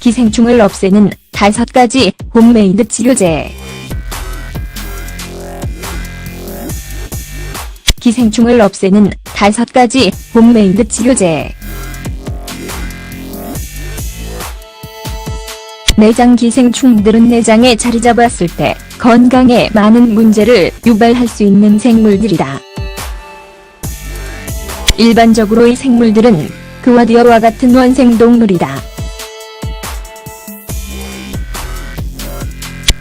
기생충을 없애는 다섯 가지 홈메이드 치료제. 기생충을 없애는 다섯 가지 홈메이드 치료제. 내장 기생충들은 내장에 자리 잡았을 때 건강에 많은 문제를 유발할 수 있는 생물들이다. 일반적으로 이 생물들은 그와 디어와 같은 원생 동물이다.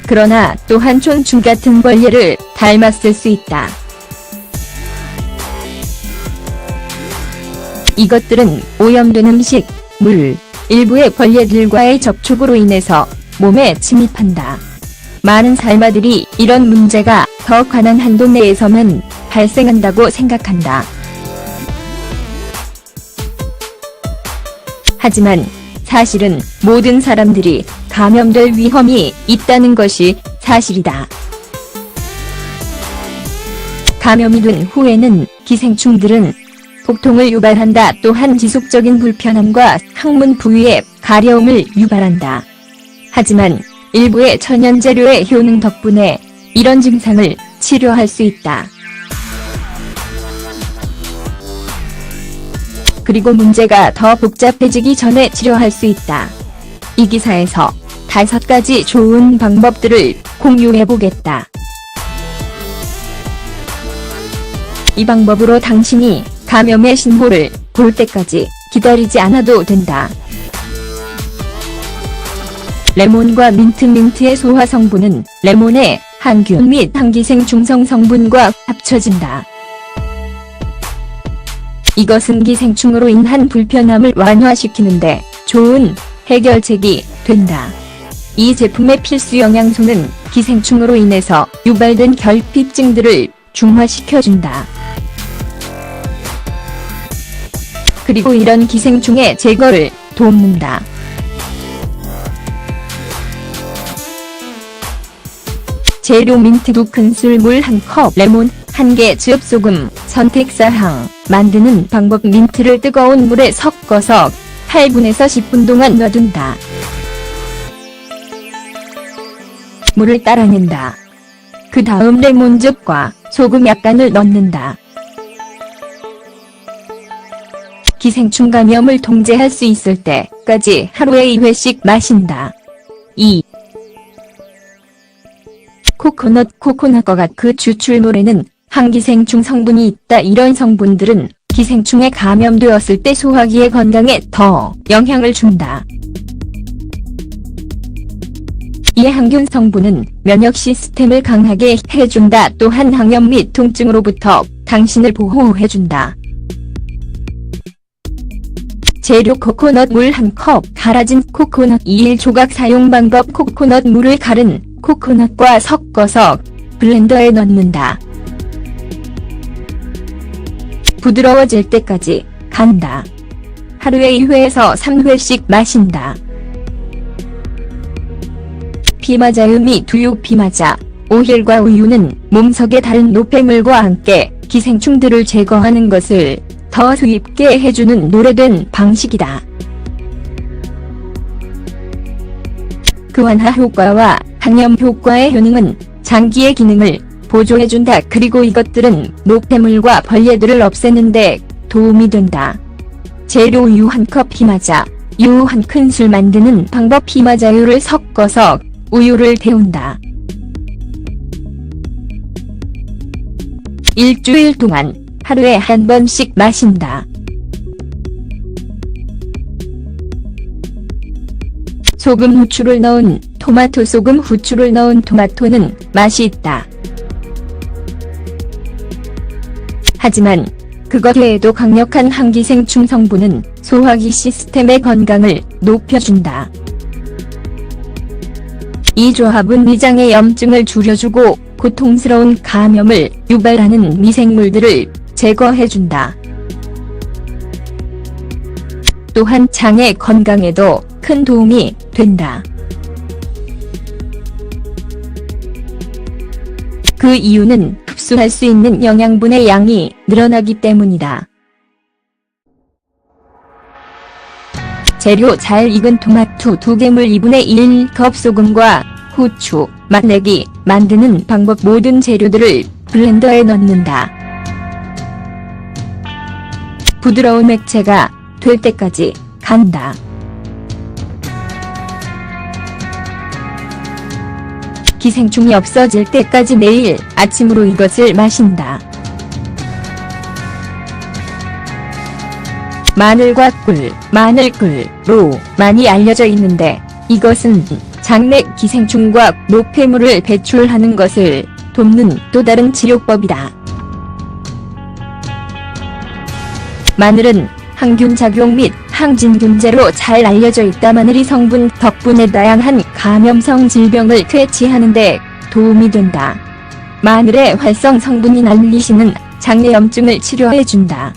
그러나 또한 촌충 같은 벌레를 닮았을 수 있다. 이것들은 오염된 음식, 물, 일부의 벌레들과의 접촉으로 인해서 몸에 침입한다. 많은 살마들이 이런 문제가 더 관한 한도 내에서만 발생한다고 생각한다. 하지만 사실은 모든 사람들이 감염될 위험이 있다는 것이 사실이다. 감염이 된 후에는 기생충들은 복통을 유발한다 또한 지속적인 불편함과 항문 부위의 가려움을 유발한다. 하지만 일부의 천연재료의 효능 덕분에 이런 증상을 치료할 수 있다. 그리고 문제가 더 복잡해지기 전에 치료할 수 있다. 이 기사에서 다섯 가지 좋은 방법들을 공유해 보겠다. 이 방법으로 당신이 감염의 신호를 볼 때까지 기다리지 않아도 된다. 레몬과 민트 민트의 소화 성분은 레몬의 항균 및 항기생 중성 성분과 합쳐진다. 이것은 기생충으로 인한 불편함을 완화시키는데 좋은 해결책이 된다. 이 제품의 필수 영양소는 기생충으로 인해서 유발된 결핍증들을 중화시켜준다. 그리고 이런 기생충의 제거를 돕는다. 재료 민트 2큰술 물 1컵 레몬 1개 즙 소금 선택사항 만드는 방법 민트를 뜨거운 물에 섞어서 8분에서 10분 동안 놔둔다. 물을 따라낸다. 그 다음 레몬즙과 소금 약간을 넣는다. 기생충 감염을 통제할 수 있을 때까지 하루에 2회씩 마신다. 2. 코코넛 코코넛과 그 추출물에는 항기생충 성분이 있다. 이런 성분들은 기생충에 감염되었을 때 소화기의 건강에 더 영향을 준다. 이 항균 성분은 면역 시스템을 강하게 해준다. 또한 항염 및 통증으로부터 당신을 보호해준다. 재료 코코넛 물 1컵 갈아진 코코넛 2일 조각 사용 방법 코코넛 물을 갈은 코코넛과 섞어서 블렌더에 넣는다. 부드러워질 때까지 간다. 하루에 2회에서 3회씩 마신다. 및 두유 피마자, 오힐과 우유는 몸속의 다른 노폐물과 함께 기생충들을 제거하는 것을 더 수입게 해주는 노래된 방식이다. 그 완화 효과와 항염 효과의 효능은 장기의 기능을 보조해준다. 그리고 이것들은 노폐물과 벌레들을 없애는데 도움이 된다. 재료 우유 한 컵 피마자, 유 한 큰술 만드는 방법 피마자유를 섞어서 우유를 데운다. 일주일 동안 하루에 한 번씩 마신다. 소금 후추를 넣은 토마토 소금 후추를 넣은 토마토는 맛이 있다. 하지만 그것 외에도 강력한 항기생충 성분은 소화기 시스템의 건강을 높여준다. 이 조합은 위장의 염증을 줄여주고 고통스러운 감염을 유발하는 미생물들을 제거해준다. 또한 장의 건강에도 큰 도움이 된다. 그 이유는 흡수할 수 있는 영양분의 양이 늘어나기 때문이다. 재료 잘 익은 토마토 2개 물 2분의 1컵 소금과 후추, 맛내기, 만드는 방법 모든 재료들을 블렌더에 넣는다. 부드러운 액체가 될 때까지 간다. 기생충이 없어질 때까지 매일 아침으로 이것을 마신다. 마늘과 꿀, 마늘꿀로 많이 알려져 있는데 이것은 장내 기생충과 노폐물을 배출하는 것을 돕는 또 다른 치료법이다. 마늘은 항균 작용 및 항진균제로 잘 알려져 있다. 마늘이 성분 덕분에 다양한 감염성 질병을 퇴치하는 데 도움이 된다. 마늘의 활성 성분인 알리신은 장내염증을 치료해준다.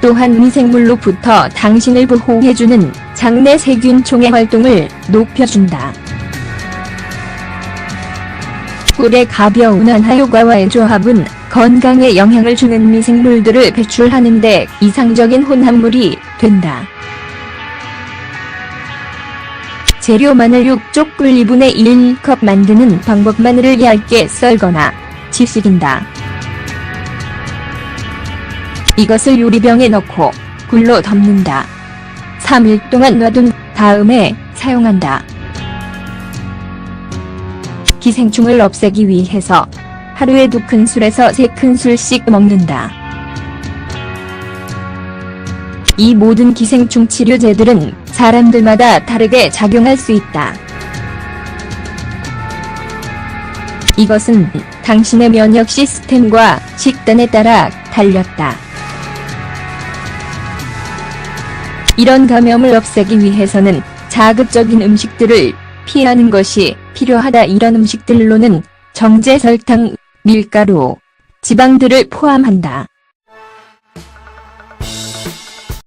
또한 미생물로부터 당신을 보호해주는 장내 세균총의 활동을 높여준다. 꿀의 가벼운 한화 효과와의 조합은 건강에 영향을 주는 미생물들을 배출하는 데 이상적인 혼합물이 된다. 재료 마늘 6쪽 꿀 2분의 1컵 만드는 방법 마늘을 얇게 썰거나 지식인다. 이것을 요리병에 넣고 굴로 덮는다. 3일 동안 놔둔 다음에 사용한다. 기생충을 없애기 위해서 하루에 두 큰술에서 세 큰술씩 먹는다. 이 모든 기생충 치료제들은 사람들마다 다르게 작용할 수 있다. 이것은 당신의 면역 시스템과 식단에 따라 달렸다. 이런 감염을 없애기 위해서는 자극적인 음식들을 피하는 것이 필요하다. 이런 음식들로는 정제 설탕, 밀가루, 지방들을 포함한다.